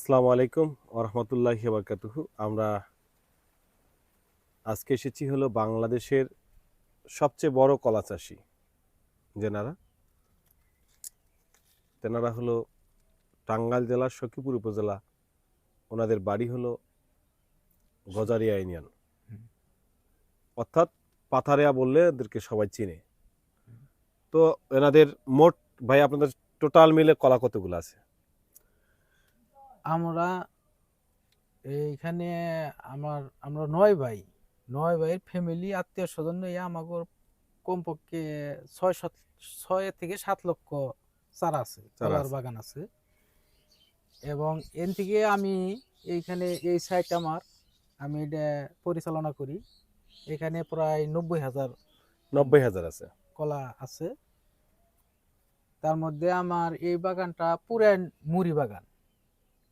আসসালামু আলাইকুম ওরহমতুল্লাহি বারকাতুহু। আমরা আজকে এসেছি হলো বাংলাদেশের সবচেয়ে বড় কলা চাষি। যেনারা তেনারা হলো টাঙ্গাইল জেলার সখীপুর উপজেলা। ওনাদের বাড়ি হলো গজারিয়া ইউনিয়ন। অর্থাৎ পাথারিয়া বললে এদেরকে সবাই চিনে। তো এনাদের মোট ভাই আপনাদের টোটাল মিলে কলা কতগুলো আছে? আমরা এইখানে আমার আমরা নয় ভাই নয় ভাইয়ের ফ্যামিলি আত্মীয় স্বজন নিয়ে আমাকে কমপক্ষে ছয় সাত ছয় থেকে সাত লক্ষ চারা আছে চারা কলার আছে। বাগান আছে। এবং এন থেকে আমি এইখানে এই সাইট আমার আমি এটা পরিচালনা করি। এখানে প্রায় নব্বই হাজার নব্বই হাজার আছে। কলা আছে। তার মধ্যে আমার এই বাগানটা পুরান মুড়ি বাগান।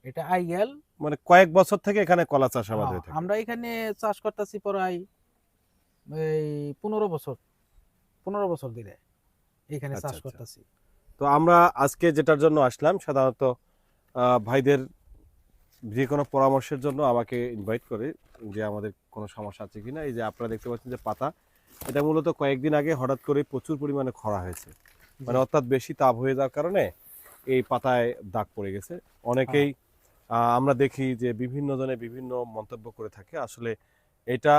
এটা আইগেল মানে কয়েক বছর থেকে এখানে কলা চাষ আমাদের হয়ে হ্যাঁ, থাকে। আমরা এখানে চাষ করতেছি প্রায় এই পনেরো বছর পনেরো বছর ধরে এখানে আচ্ছা, চাষ আচ্ছা। করতেছি। তো আমরা আজকে যেটার জন্য আসলাম সাধারণত ভাইদের যে কোনো পরামর্শের জন্য আমাকে ইনভাইট করে যে আমাদের কোনো সমস্যা আছে কিনা। এই যে আপনারা দেখতে পাচ্ছেন যে পাতা এটা মূলত কয়েকদিন আগে হঠাৎ করে প্রচুর পরিমাণে খরা হয়েছে। মানে অর্থাৎ বেশি তাপ হয়ে যাওয়ার কারণে এই পাতায় দাগ পড়ে গেছে। অনেকেই আহ, আমরা দেখি যে বিভিন্ন জনে বিভিন্ন মন্তব্য করে থাকে। আসলে এটা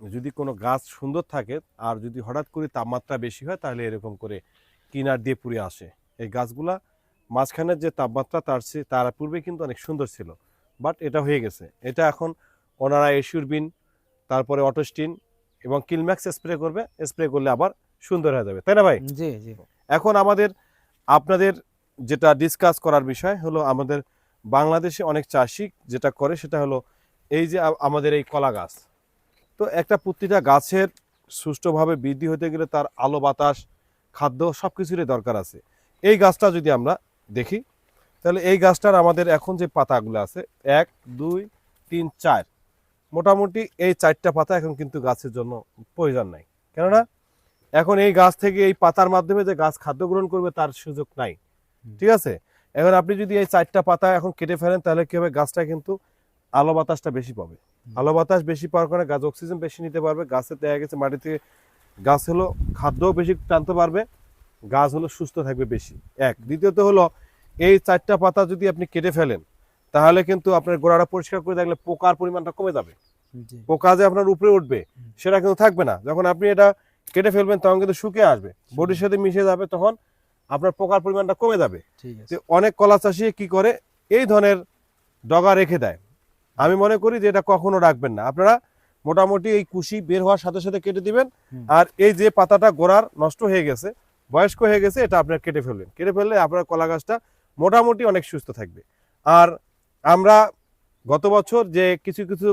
যদি কোনো গাছ সুন্দর থাকে আর যদি হঠাৎ করে তাপমাত্রা বেশি হয় তাহলে এরকম করে কিনার দিয়ে পুড়ে আসে। এই গাছগুলা মাঝখানের যে তাপমাত্রা তার তার পূর্বে কিন্তু অনেক সুন্দর ছিল বাট এটা হয়ে গেছে। এটা এখন ওনারা এসিউরবিন তারপরে অটোস্টিন এবং কিলম্যাক্স স্প্রে করবে। স্প্রে করলে আবার সুন্দর হয়ে যাবে। তাই না ভাই? জি জি। এখন আমাদের আপনাদের যেটা ডিসকাস করার বিষয় হলো আমাদের বাংলাদেশে অনেক চাষি যেটা করে সেটা হলো এই যে আমাদের এই কলা গাছ। তো একটা প্রতিটা গাছের সুষ্ঠুভাবে বৃদ্ধি হতে গেলে তার আলো বাতাস খাদ্য সব কিছুরই দরকার আছে। এই গাছটা যদি আমরা দেখি তাহলে এই গাছটার আমাদের এখন যে পাতাগুলো আছে এক দুই তিন চার মোটামুটি এই চারটা পাতা এখন কিন্তু গাছের জন্য প্রয়োজন নাই। কেননা এখন এই গাছ থেকে এই পাতার মাধ্যমে যে গাছ খাদ্য গ্রহণ করবে তার সুযোগ নাই। ঠিক আছে? এখন আপনি যদি এই চারটা পাতা এখন কেটে ফেলেন তাহলে কি হবে? গাছটা কিন্তু আলো বাতাসটা বেশি পাবে। আলো বাতাস বেশি পাওয়ার কারণে গাছ অক্সিজেন বেশি নিতে পারবে। গাছের দেখা গেছে মাটি থেকে গাছ হলো খাদ্যও বেশি টানতে পারবে গাছ হলো সুস্থ থাকবে বেশি। এক। দ্বিতীয়ত হলো এই চারটা পাতা যদি আপনি কেটে ফেলেন তাহলে কিন্তু আপনার গোড়াটা পরিষ্কার করে দেখলে পোকার পরিমাণটা কমে যাবে। পোকা যে আপনার উপরে উঠবে সেটা কিন্তু থাকবে না। যখন আপনি এটা কেটে ফেলবেন তখন কিন্তু শুকিয়ে আসবে। বডির সাথে মিশে যাবে তখন আপনার পোকার পরিমাণটা কমে যাবে। অনেক কলা চাষি কি করে? এই ধরনের ডগা রেখে দেয়। আমি মনে করি যে এটা কখনো রাখবেন না। আপনারা মোটামুটি এই কুশি বের হওয়ার সাথে সাথে কেটে দিবেন। আর এই যে পাতাটা গোড়ার নষ্ট হয়ে গেছে বয়স্ক হয়ে গেছে এটা আপনার কেটে ফেলবেন। কেটে ফেললে আপনার কলা গাছটা মোটামুটি অনেক সুস্থ থাকবে। আর আমরা গত বছর যে কিছু কিছু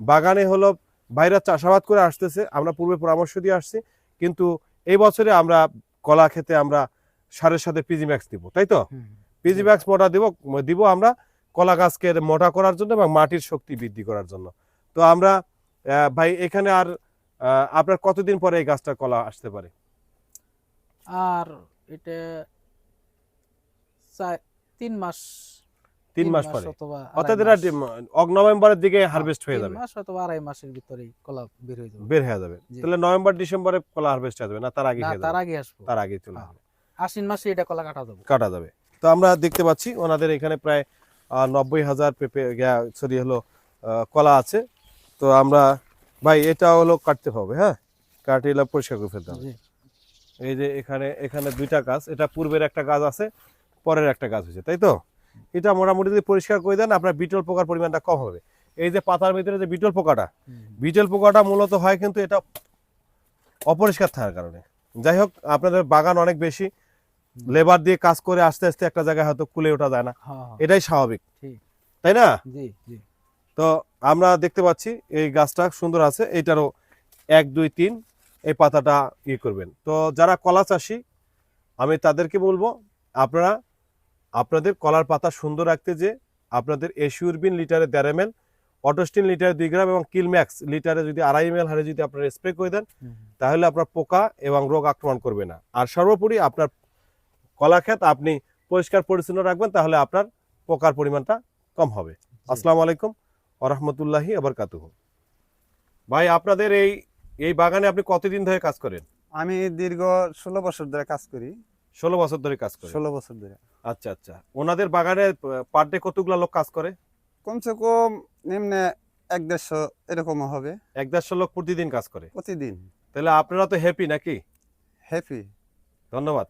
বাগানে হলো বাইরে চাষাবাদ করে আসতেছে আমরা পূর্বে পরামর্শ দিয়ে আসছি। কিন্তু এই বছরে আমরা কলা খেতে আমরা সারের সাথে পিজি ম্যাক্স দিব তাই তো? পিজি ম্যাক্স মোটা দিব দিব আমরা কলা গাছকে মোটা করার জন্য এবং মাটির শক্তি বৃদ্ধি করার জন্য। তো আমরা ভাই এখানে আর আপনার কতদিন পরে এই গাছটা কলা আসতে পারে? আর এটা তিন মাস তিন মাস পরে? অর্থাৎ এটা নভেম্বরের দিকে হারভেস্ট হয়ে যাবে। মাস অথবা আড়াই মাসের ভিতরেই কলা বের হয়ে যাবে। বের হয়ে যাবে। তাহলে নভেম্বর ডিসেম্বরে কলা হারভেস্ট হয়ে যাবে না তার আগে তার আগে আসব। তার আগে চলে হ্যাঁ। আসবে। আশ্বিন মাসে এটা কলা কাটা যাব। কাটা যাবে। তো আমরা দেখতে পাচ্ছি ওনাদের এখানে প্রায় নব্বই হাজার পেঁপে সরি হলো কলা আছে। তো আমরা ভাই এটা হলো কাটতে হবে হ্যাঁ? কাটে এলা পরিষ্কার করে ফেলতে হবে। এই যে এখানে এখানে দুইটা গাছ এটা পূর্বের একটা গাছ আছে পরের একটা গাছ হয়েছে তাই তো? এটা মোটামুটি যদি পরিষ্কার করে দেন আপনার বিটল পোকার পরিমাণটা কম হবে। এই যে পাতার ভিতরে যে বিটল পোকাটা বিটল পোকাটা মূলত হয় কিন্তু এটা অপরিষ্কার থাকার কারণে। যাই হোক আপনাদের বাগান অনেক বেশি লেবার দিয়ে কাজ করে আস্তে আস্তে একটা জায়গায় হয়তো কুলে ওঠা যায় না। হ্যাঁ হ্যাঁ, এটাই স্বাভাবিক। তাই না? তো আমরা দেখতে পাচ্ছি এই গাছটা সুন্দর আছে এইটারও এক দুই তিন এই পাতাটা ই করবেন। তো যারা কলা চাষি আমি তাদেরকে বলব আপনারা আপনাদের কলার পাতা সুন্দর রাখতে যে আপনাদের এশিউরবিন লিটারে দেড় এম এল অটোস্টিন লিটারে দুই গ্রাম এবং কিলম্যাক্স লিটারে যদি আড়াই এম এল হারে যদি আপনারা স্প্রে করে দেন তাহলে আপনার পোকা এবং রোগ আক্রমণ করবে না। আর সর্বোপরি আপনার কলা ক্ষেত আপনি পরিষ্কার পরিচ্ছন্ন রাখবেন তাহলে আপনার পোকার পরিমাণটা কম হবে। আসসালামু আলাইকুম ওরহমতুল্লাহি আবরকাতুহু ভাই আপনাদের এই এই বাগানে আপনি কতদিন ধরে কাজ করেন? আমি দীর্ঘ ষোলো বছর ধরে কাজ করি। ষোলো বছর ধরে কাজ করি ষোলো বছর ধরে। আচ্ছা আচ্ছা। ওনাদের বাগানে পার ডে কতগুলো লোক কাজ করে? কমসে কম নিম্নে এক দেড়শো এরকম হবে। এক দেড়শো লোক প্রতিদিন কাজ করে? প্রতিদিন। তাহলে আপনারা তো হ্যাপি নাকি? হ্যাপি ধন্যবাদ।